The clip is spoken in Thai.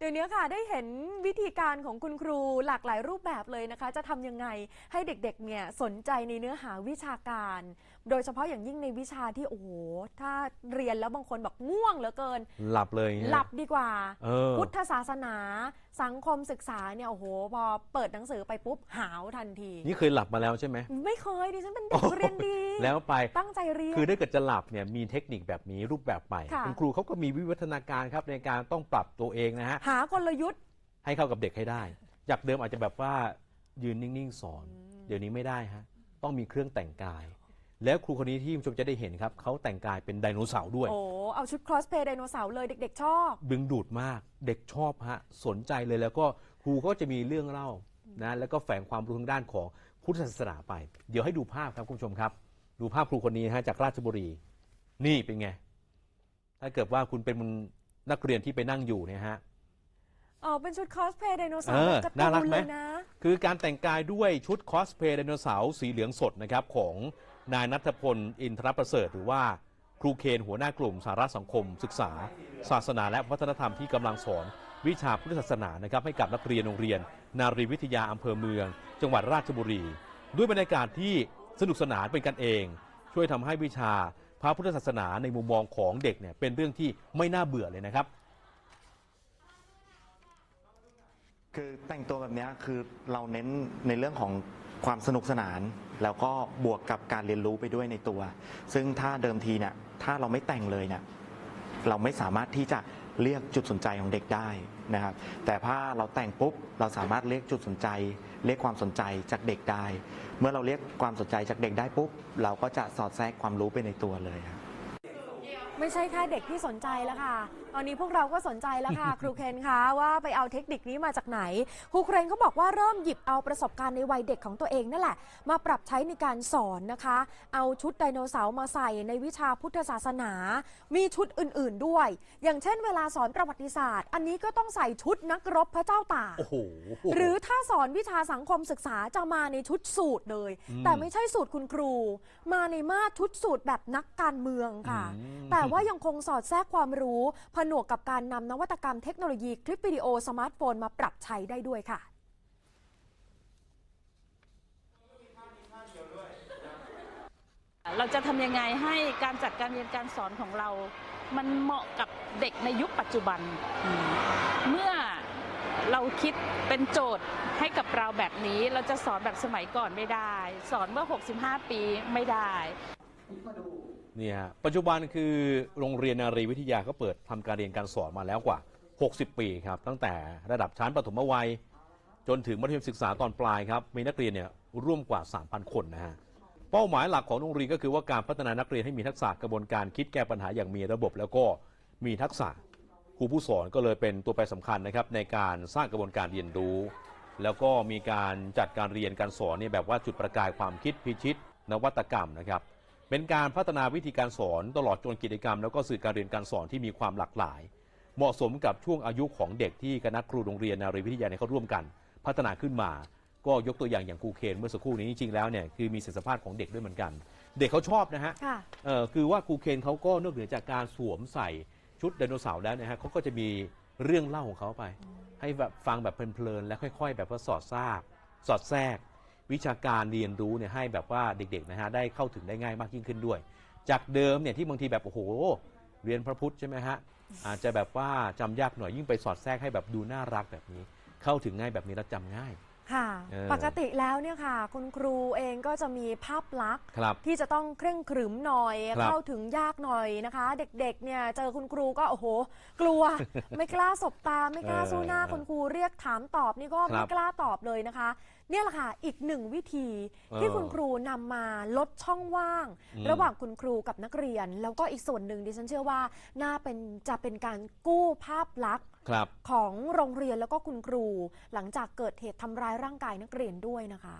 เดี๋ยวนี้ค่ะได้เห็นวิธีการของคุณครูหลากหลายรูปแบบเลยนะคะ จะทำยังไงให้เด็กๆเนี่ยสนใจในเนื้อหาวิชาการโดยเฉพาะอย่างยิ่งในวิชาที่โอ้โหถ้าเรียนแล้วบางคนบอกง่วงเหลือเกิน หลับเลยเนี่ยหลับดีกว่า เออ พุทธศาสนา สังคมศึกษาเนี่ยโอ้โหพอเปิดหนังสือไปปุ๊บหาวทันที นี่เคยหลับมาแล้วใช่ไหมไม่เคยดิฉันเป็นเด็กเรียนดี แล้วไป ตั้งใจเรียน คือถ้าเกิดจะหลับเนี่ยมีเทคนิคแบบนี้รูปแบบใหม่ค่ะณครูเขาก็มีวิวัฒนาการครับในการต้องปรับตัวเองนะฮะ หากลยุทธ์ ให้เข้ากับเด็กให้ได้ จากเดิมอาจจะแบบว่ายืนนิ่งๆสอน เดี๋ยวนี้ไม่ได้ฮะ ต้องมีเครื่องแต่งกาย แล้วครูคนนี้ที่คุณผู้ชมจะได้เห็นครับเขาแต่งกายเป็นไดโนเสาร์ด้วย โอ้เอาชุดครอสเพย์ไดโนเสาร์เลยเด็ก ๆ ชอบ ดึงดูดมากเด็กชอบฮะสนใจเลยแล้วก็ครูก็จะมีเรื่องเล่านะแล้วก็แฝงความรู้ทางด้านของพุทธศาสนาไป เดี๋ยวให้ดูภาพครับคุณผู้ชมครับ ดูภาพครูคนนี้นะฮะจากราชบุรี นี่เป็นไง ถ้าเกิดว่าคุณเป็นนักเรียนที่ไปนั่งอยู่เนี่ยฮะ อ๋อเป็นชุดคอสเพย์ไดโนเสาเอร์อแบบการ์น่ารัตูกนไหม เลยนะ คือการแต่งกายด้วยชุดคอสเพลย์ไดโนเสาร์สีเหลืองสดนะครับของ นายนัทพล อินทรประเสริฐ หรือว่าครูเคนหัวหน้ากลุ่มสาระสังคม ศึกษา ศาสนาและวัฒนธรรมที่กำลังสอน วิชาพุทธศาสนานะครับให้กับนักเรียนโรงเรียน นารีวิทยาอำเภอเมือง จังหวัดราชบุรี ด้วยบรรยากาศที่สนุกสนานเป็นกันเอง ช่วยทำให้วิชาพระพุทธศาสนาในมุมมองของเด็กเนี่ยเป็นเรื่องที่ไม่น่าเบื่อเลยนะครับคือแต่งตัวแบบนี้คือเราเน้นในเรื่องของ ความสนุกสนาน แล้วก็บวกกับการเรียนรู้ไปด้วยในตัว ซึ่งถ้าเดิมทีเนี่ยถ้าเราไม่แต่งเลยเนี่ยเราไม่สามารถที่จะเรียกจุดสนใจของเด็กได้นะครับ แต่ถ้าเราแต่งปุ๊บเราสามารถเรียกจุดสนใจ เรียกความสนใจจากเด็กได้ เมื่อเราเรียกความสนใจจากเด็กได้ปุ๊บ เราก็จะสอดแทรกความรู้ไปในตัวเลยครับ ไม่ใช่แค่เด็กที่สนใจแล้วค่ะ ตอนนี้พวกเราก็สนใจแล้วค่ะ ครูเคนคะว่าไปเอาเทคนิคนี้มาจากไหน ครูเคนเขาบอกว่าเริ่มหยิบเอาประสบการณ์ในวัยเด็กของตัวเองนั่นแหละ มาปรับใช้ในการสอนนะคะ เอาชุดไดโนเสาร์มาใส่ในวิชาพุทธศาสนา มีชุดอื่นๆด้วย อย่างเช่น เวลาสอนประวัติศาสตร์ อันนี้ก็ต้องใส่ชุดนักรบพระเจ้าตากโอ้โหหรือถ้าสอนวิชาสังคมศึกษาจะมาในชุดสูตรเลยอืมแต่ไม่ใช่สูตรคุณครู มาในมาตรชุดสูตรแบบนักการเมืองค่ะอืมแต่ว่ายังคงสอดแทรกความรู้ผนวกกับการนำนวัตกรรมเทคโนโลยีคลิปวิดีโอสมาร์ทโฟนมาปรับใช้ได้ด้วยค่ะเราจะทำยังไงให้การจัดการเรียนการสอนของเรา มันเหมาะกับเด็กในยุคปัจจุบันอืมเมื่อเราคิดเป็นโจทย์ให้กับเราแบบนี้ เราจะสอนแบบสมัยก่อนไม่ได้ สอนเมื่อ 65 ปีไม่ได้เนี่ยฮะปัจจุบันคือโรงเรียนนารีวิทยาก็เปิดทำการเรียนการสอนมาแล้วกว่า 60 ปีครับ ตั้งแต่ระดับชั้นประถมวัย จนถึงมัธยมศึกษาตอนปลายครับ มีนักเรียนเนี่ยร่วมกว่า 3,000 คนนะฮะเป้าหมายหลักของโรงเรียนก็คือว่าการพัฒนานักเรียนให้มีทักษะกระบวนการคิดแก้ปัญหาอย่างมีระบบ แล้วก็มีทักษะครูผู้สอนก็เลยเป็นตัวแปรสำคัญนะครับในการสร้างกระบวนการเรียนรู้ แล้วก็มีการจัดการเรียนการสอนเนี่ยแบบว่าจุดประกายความคิดพิชิต นวัตกรรมนะครับ เป็นการพัฒนาวิธีการสอนตลอดจนกิจกรรม แล้วก็สื่อการเรียนการสอนที่มีความหลากหลาย เหมาะสมกับช่วงอายุของเด็กที่คณะครูโรงเรียนนารีวิทยาเนี่ยเขาร่วมกัน พัฒนาขึ้นมา ก็ยกตัวอย่างอย่างครูเคนเมื่อสักครู่นี้จริงๆแล้วเนี่ยคือมีเสถียรสัมภาษณ์ของเด็กด้วยเหมือนกัน เด็กเขาชอบนะฮะค่ะ เออคือว่าครูเคนเขาก็นอกเหนือจากการสวมใส่ชุดไดโนเสาร์แล้วนะฮะเขาก็จะมีเรื่องเล่าของเขาไป ให้แบบฟังแบบเพลินๆและค่อย ๆ แบบว่าสอดแทรกสอดแทรก วิชาการเรียนรู้เนี่ยให้แบบว่าเด็กๆนะฮะได้เข้าถึงได้ง่ายมากยิ่งขึ้นด้วย จากเดิมเนี่ยที่บางทีแบบโอ้โห เรียนพระพุทธใช่ไหมฮะอาจจะแบบว่าจำยากหน่อยยิ่งไปสอดแทรกให้แบบดูน่ารักแบบนี้ เข้าถึงง่ายแบบนี้แล้วจำง่าย ค่ะ เออปกติแล้วเนี่ยค่ะ คุณครูเองก็จะมีภาพลักษณ์ครับที่จะต้องเคร่งขรึมหน่อย ครับเข้าถึงยากหน่อยนะคะ เด็กๆ เนี่ยเจอคุณครูก็โอ้โห กลัว ไม่กล้าสบตา ไม่กล้าสู้หน้าเออคุณครูเรียกถามตอบนี่ก็ครัไม่บกล้าตอบเลยนะคะ เนี่ยแหละค่ะอีกหนึ่งวิธีที่เออคุณครูนำมาลดช่องว่าง อืม ระหว่างคุณครูกับนักเรียน แล้วก็อีกส่วนหนึ่งดิฉันเชื่อว่าน่าเป็นจะเป็นการกู้ภาพลักษณ์ ครับ ของโรงเรียนแล้วก็คุณครู หลังจากเกิดเหตุทำร้ายร่างกายนักเรียนด้วยนะคะ